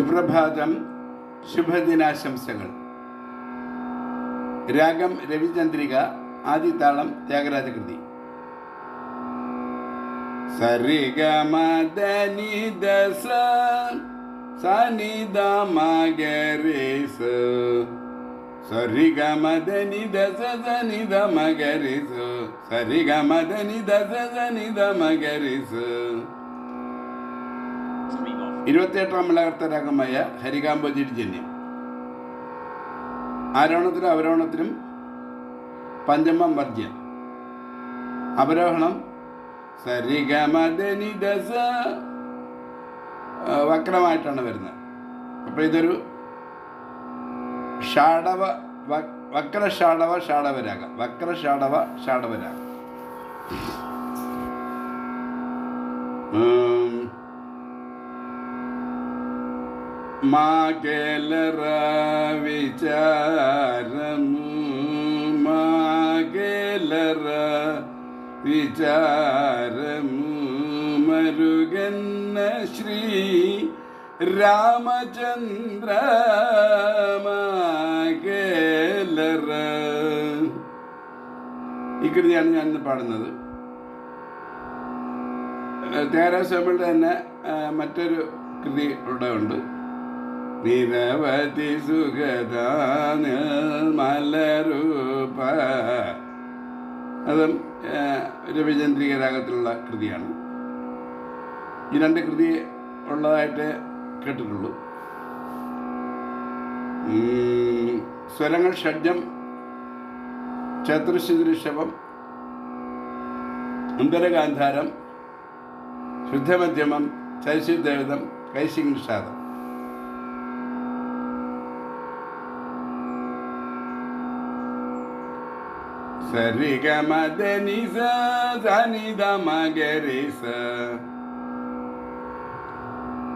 സുപ്രഭാതം ശുഭദിനാശംസകൾ. രാഗം രവിചന്ദ്രിക ആദിതാളം ത്യാഗരാജകൃതി. സരിഗമദനി ദസ സനിദ മഗരിസ സരിഗമദനി ദസ സനിദ മഗരിസ സരിഗമദനി ദസ സനിദ മഗരിസ ഇരുപത്തിയെട്ടാം മലകർത്ത രാഗമായ ഹരികാംബോജിയുടെ ജന്യം. ആരോഹണത്തിലും അവരോഹണത്തിലും പഞ്ചമം വർജ്യം അവരോഹണം സരിഗമദനിദസ വക്രമായിട്ടാണ് വരുന്നത്. അപ്പോൾ ഇതൊരു ഷാഡവ വക്ര ഷാഡവ ഷാഡവരാഗം. വക്ര ഷാഡവ ഷാഡവരാഗം മാകേലറ വിചാരമു മാകേലറ വിചാരമു മരുകന്ന ശ്രീ രാമചന്ദ്ര മാകേലറ ഈ കൃതിയാണ് ഞാൻ പാടുന്നത്. ത്യാഗരാജസ്വാമിയുടെ തന്നെ മറ്റൊരു കൃതി ഇവിടെ ഉണ്ട്? നിരവധി സുഖദാന മലരൂപ. അതും രവിചന്ദ്രിക രാഗത്തിലുള്ള കൃതിയാണ്. ഈ രണ്ട് കൃതി ഉള്ളതായിട്ട് കേട്ടിട്ടുള്ളൂ. സ്വരങ്ങൾ ഷഡ്ജം ചതുർശുദൃഷഭം അന്തരഗാന്ധാരം ശുദ്ധമധ്യമം ചൈശുദേവിതം കൈശിംഷാദം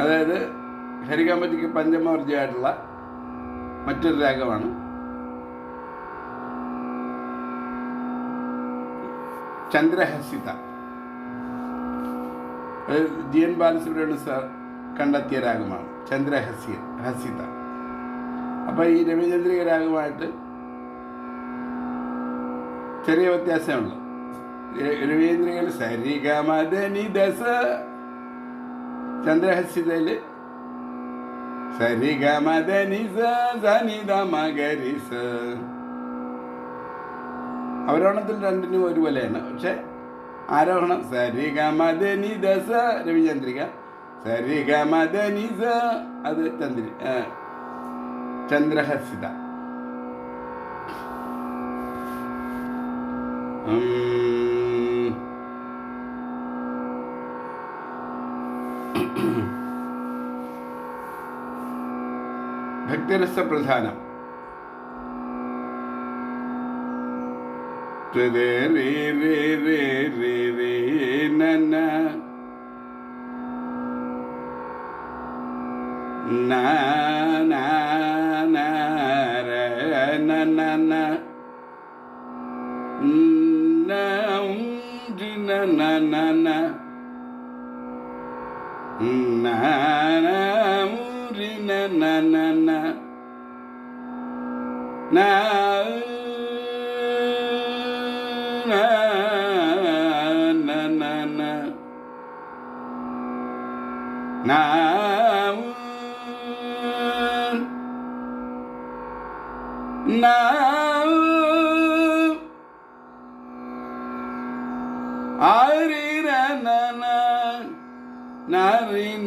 അതായത് ഹരികമ്പറ്റിക്ക് പഞ്ചമവർജിയായിട്ടുള്ള മറ്റൊരു രാഗമാണ്. Chandrahasita. G N Balasubramanya sir കണ്ടെത്തിയ രാഗമാണ്. ചന്ദ്രഹസ്യ ഹസിത. അപ്പോൾ ഈ രവിചന്ദ്രിക രാഗമായിട്ട് ചെറിയ വ്യത്യാസമുണ്ട്. രവീന്ദ്രങ്ങൾ സരിഗമദനി ദസ ചന്ദ്രഹസ്യതയിൽ സരിഗമദനി സനിത അവരോണത്തിൽ രണ്ടിനും ഒരുപോലെയാണ്. പക്ഷെ ആരോഹണം സരിഗമദനി ദസ രവിചന്ദ്രിക. സരിഗമദനി സ അത് ചന്ദ്രി ചന്ദ്രഹസിത ഉം. ഭക്തിരസ പ്രധാനം രെ രേ രേ രേ രേ രേ നന na na na ra na na na na um Di na na na na. Na na um di na na na. Na na na na na. Na Namun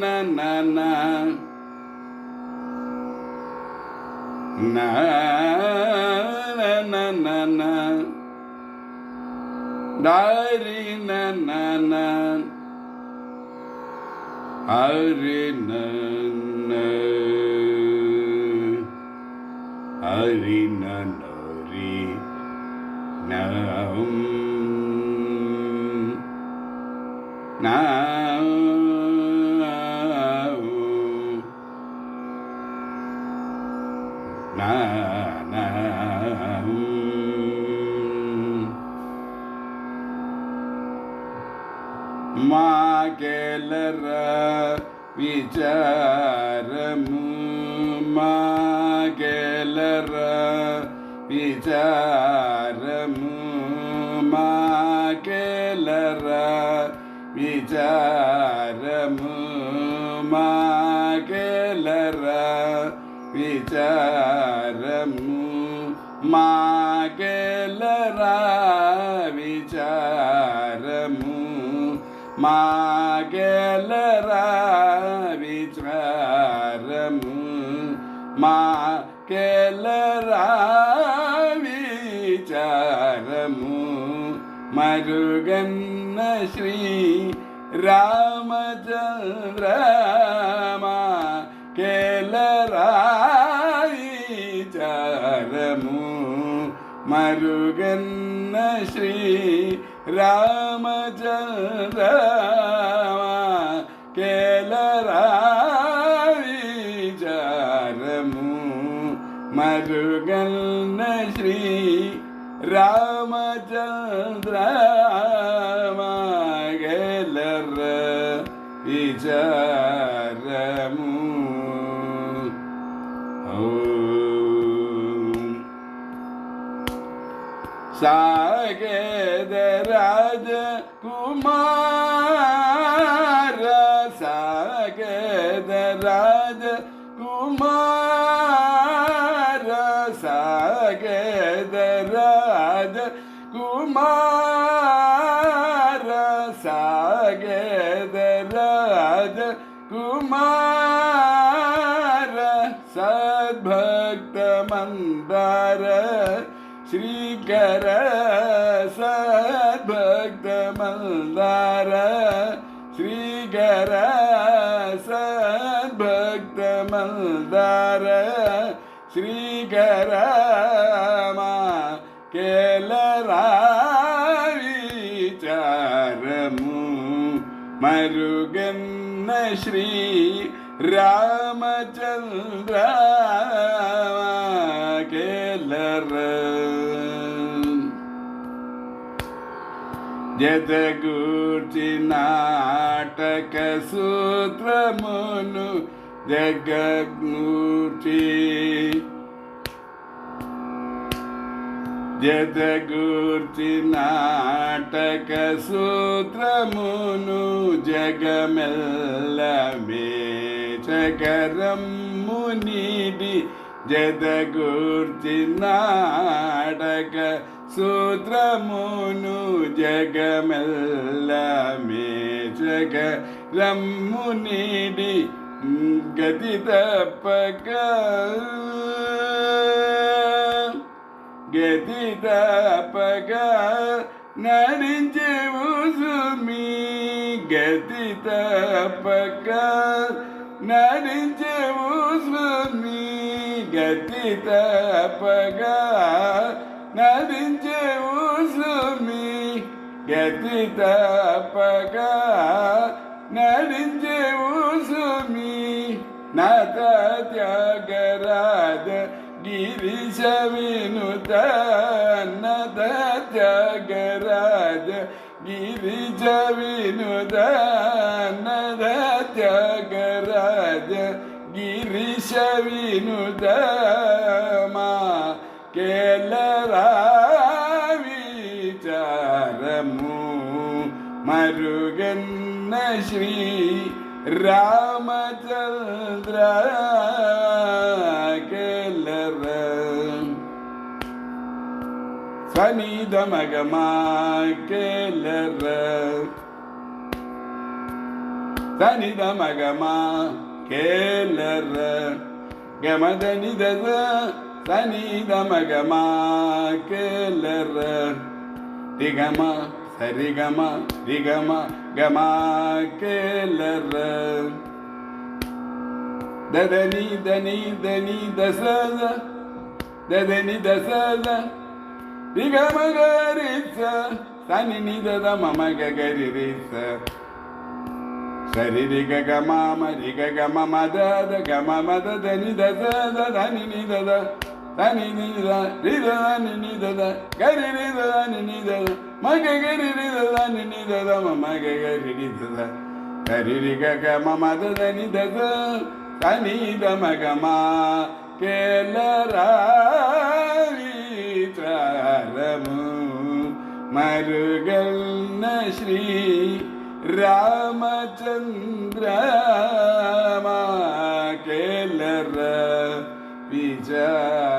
na na na. Na na na na dari na na na. Ari na na. Ari na na na um. Na మాగెలరా విచారము మాగెలరా విచారము మాగెలరా విచారము మాగెలరా విచారము మాగెలరా മാകലറ വിചാരമു മാകലറ വിചാരമു മരുകന്ന ശ്രീ രാമചന്ദ്ര കേലറായിചാരമു മരുകന്ന ശ്രീ राम जन केल मरुगा सागेद राज कुमार सागेद राज कुमार सागेद राज कुमार सागेद राज कुमार सद्भक्त मंदार ஸ்ரீகர சக்த மல்தார ஸ்ரீகர சக்த மல்தார ஸ்ரீகரமா கேலராவிச்சாரமு மருகன்ன ஸ்ரீ ராமச்சந்திரா జగూర్చి నాటక సూత్రమును జగూర్చి. జగూర్చి నాటక సూత్రమును జగమెల్ల మేచకరమ్ము నీడి జదగూర్చి నాటక సూత్రమును జగమెల్ల మేచక రమ్మునిడి గతి తప్పక. గతి తప్పక నడించేవు సుమి. గతి తప్పక నడించేవు సుమి. గతి తప్పగా నడించెవు స్వామి గతి తప్పక నడించెవు స్వామి నాత త్యాగరాజ గిరీశ వినుత నత త్యాగరాజ గిరిజ వినుద నద త్యాగరాజ గిరీశ వినుద மருகன்ன ஸ்ரீ ராமச்சந்திர கேலர சனிதமகமா கேலர சனிதமகமா கேலர கமதனிதத சனிதமகமா கேலர திகமா சரிகம ரிகம கமா கேலர ததனி தனி தனி தசத ததனி தசத ரிகம கரிச தனி நிதத மம கரிரிச சரி ரிக கமாம ரிக கம மதத கம மத தனி தசத தனி நிதத தனி நித ரித தனி நிதத கரி ரித தனி நிதத మగ గరి దద నిని దద మగ గరి దద గరి గగ మమ దద ని దద తని ద మగ మా కేలరాము మరుగన్న శ్రీ రామచంద్ర మా కేలర విజయ